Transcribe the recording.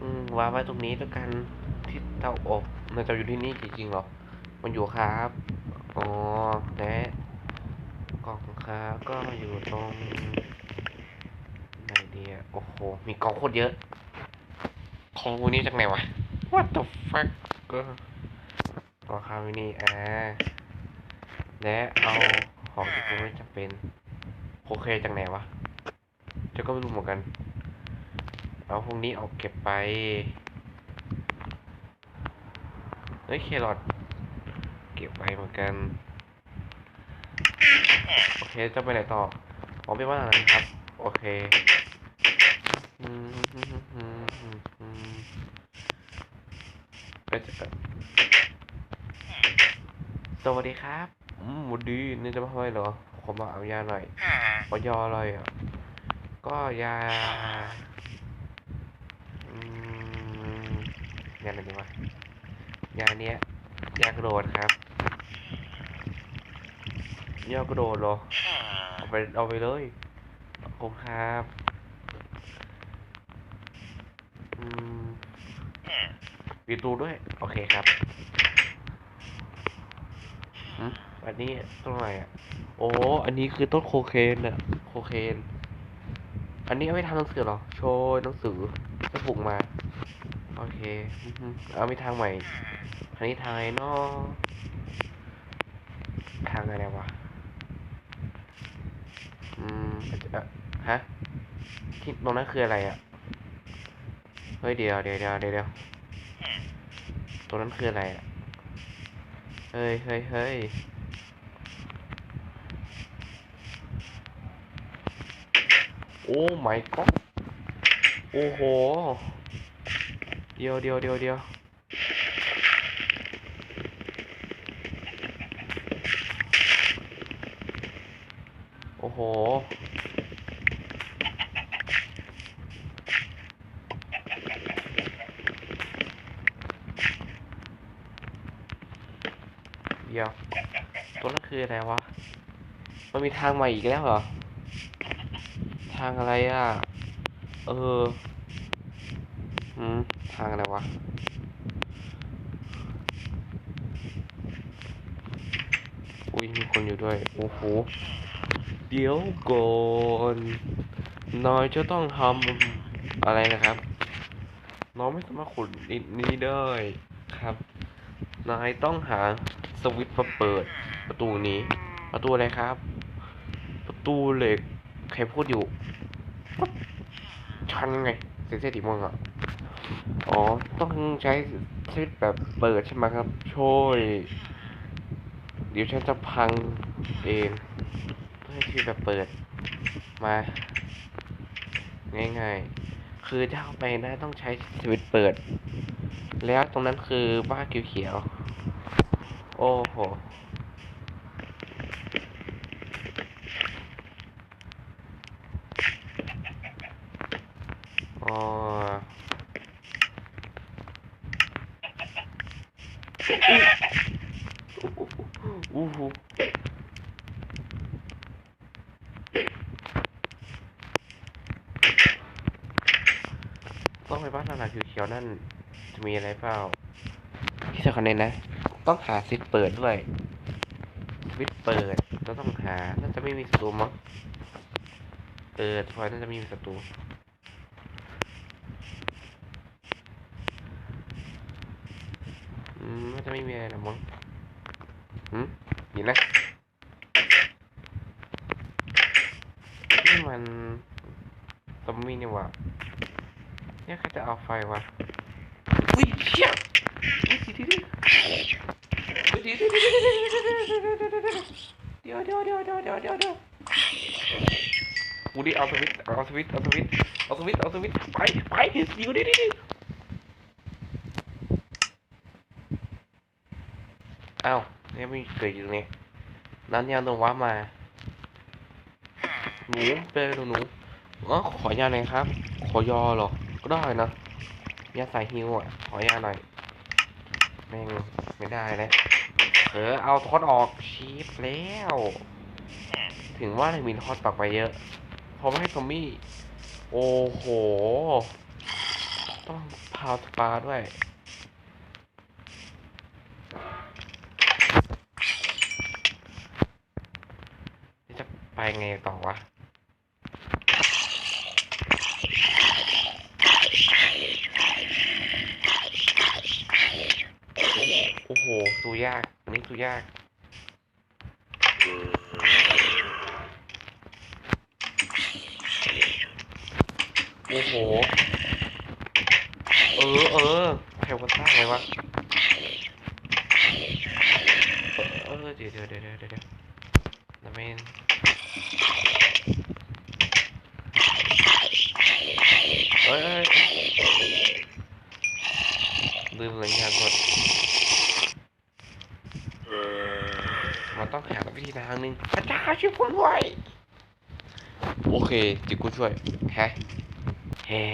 อืมวางไว้ตรงนี้แล้วยกันที่เตาอบมันจะอยู่ที่นี่จริงๆหรอ มันอยู่ครับ อ๋อและกล่องครับก็อยู่ตรงไหนดีอะโอ้โห มีกล่องโคตรเยอะ ของพวกนี้จากไหนวะ What the fuck ก็กล่องคาวินี่อ่าและเอาของที่กูไม่จำเป็นโอเคจากไหนวะจ้าก็ไม่รู้เหมือนกัน เอาพวกนี้เอาเก็บไป เฮ้ย เครอทเก็บไปเหมือนกัน โอเค จะไปไหนต่ออ๋อไปบ้านหลังนั้นครับ โอเคอืมอืมอืมอืมอืมก็จะสวัสดีครับ อืมวัดดีนี่จะมาทำไมเหรอ ผมมาเอายาหน่อยเอยาอะไรอะ ก็ยา ยาอะไรดีวะยาเนี้ยยากระโดดครับยากระโดดเหรอเอาไปเอาไปเลยขอบคุณครับอืมปีตูด้วย โอเคครับอืมอันนี้ต้นอะไรอะ โอ้ อันนี้คือต้นโคเคนอะ โคเคน อันนี้เอาไปทำหนังสือเหรอ โชว์หนังสือจะปลูกมา โอเค เอาไปทางใหม่อันนี้ทางไหนเนาะทางอะไรวะ อืมอาจจะอะฮะ ที่ตรงนั้นคืออะไรอะเฮ้ยเดี๋ยวเดี๋ยวเดี๋ยวเดี๋ยวเดี๋ยวตรงนั้นคืออะไรอะเฮ้ยเฮ้ยเฮ้ยโอ้ my god โอ้โห เดียวเดียวเดียวเดียวโอ้โห เดี๋ยว ตัวนั้นคืออะไรวะ มันมีทางใหม่อีกแล้วเหรอ ทางอะไรอะ เออ อืม ทางอะไรวะอุ้ยมีคนอยู่ด้วย โอ้โห เดี๋ยวก่อนนายจะต้องทำอะไรนะครับ น้องไม่สามารถขุดนิดนี้ได้ครับ นายต้องหาสวิตช์มาเปิดประตูนี้ ประตูอะไรครับ ประตูเหล็ก ใครพูดอยู่ ชันไงเสียเสียติมองอะ อ๋อ ต้องใช้สวิตแบบเปิดใช่ไหมครับ ช่วย เดี๋ยวฉันจะพังเองเพื่อที่แบบเปิดมา ง่ายๆ คือถ้าเข้าไปได้ต้องใช้สวิตเปิด แล้วตรงนั้นคือบ้านเขียวๆโอ้โห อ๋อ อู้หูต้องไปบ้านหลังๆเขียวๆนั่น จะมีอะไรเปล่าที่สำคัญเลยนะ ต้องหาสวิตช์เปิดด้วยวิตเปิดก็ต้องหา น่าจะไม่มีศัตรูมั้งเออทอยน่าจะมีศัตรูะไม่มีอะไรหรอมั้งหืมดีนะนี่มันตอมบี้นี่วะเนี่ยใครจะเอาไฟวะอุ้ยเชี่ยเดี๋ยวเดี๋ยวเดี๋ยวเดี๋ยวเดี๋ยวเดี๋ยวเดี๋ยวกูดิเอาสวิตเอาสวิตเอาสวิตเอาสวิตเอาสวิตไปไปเดี๋ยวดิดิ อ้าวเนี่ยไม่เกิดอยู่ตรงนี้นั้นยาตรงว้ามาหนูเป็นหนูหนูอ๋อขอยาหน่อยครับ ขอยอเหรอ ก็ได้นะยาใส่ฮิวอะ ขอยาหน่อยแม่งไม่ได้เลยเออเอาทอดออกชีฟแล้ว ถึงว่าเลยมีทอดปักไปเยอะเพราะไม่ให้ซอมบี้ โอ้โห ต้องเผคาวสปาด้วย นี่จะ ไปไงต่อวะโอ้โหสู้ยากอันนี้สู้ยากโอ้โห เออเออใครมันสร้างไงวะ เออเดี๋ยวเดี๋ยวเดี๋ยวเดี๋ยวเดี๋ยวนะ เฮ้ยลืมเลยงานกดมันต้องหาวิธีทางหนึ่งพระเจ้าช่วยผมด้วย โอเคจิตกูช่วยแฮะแฮ่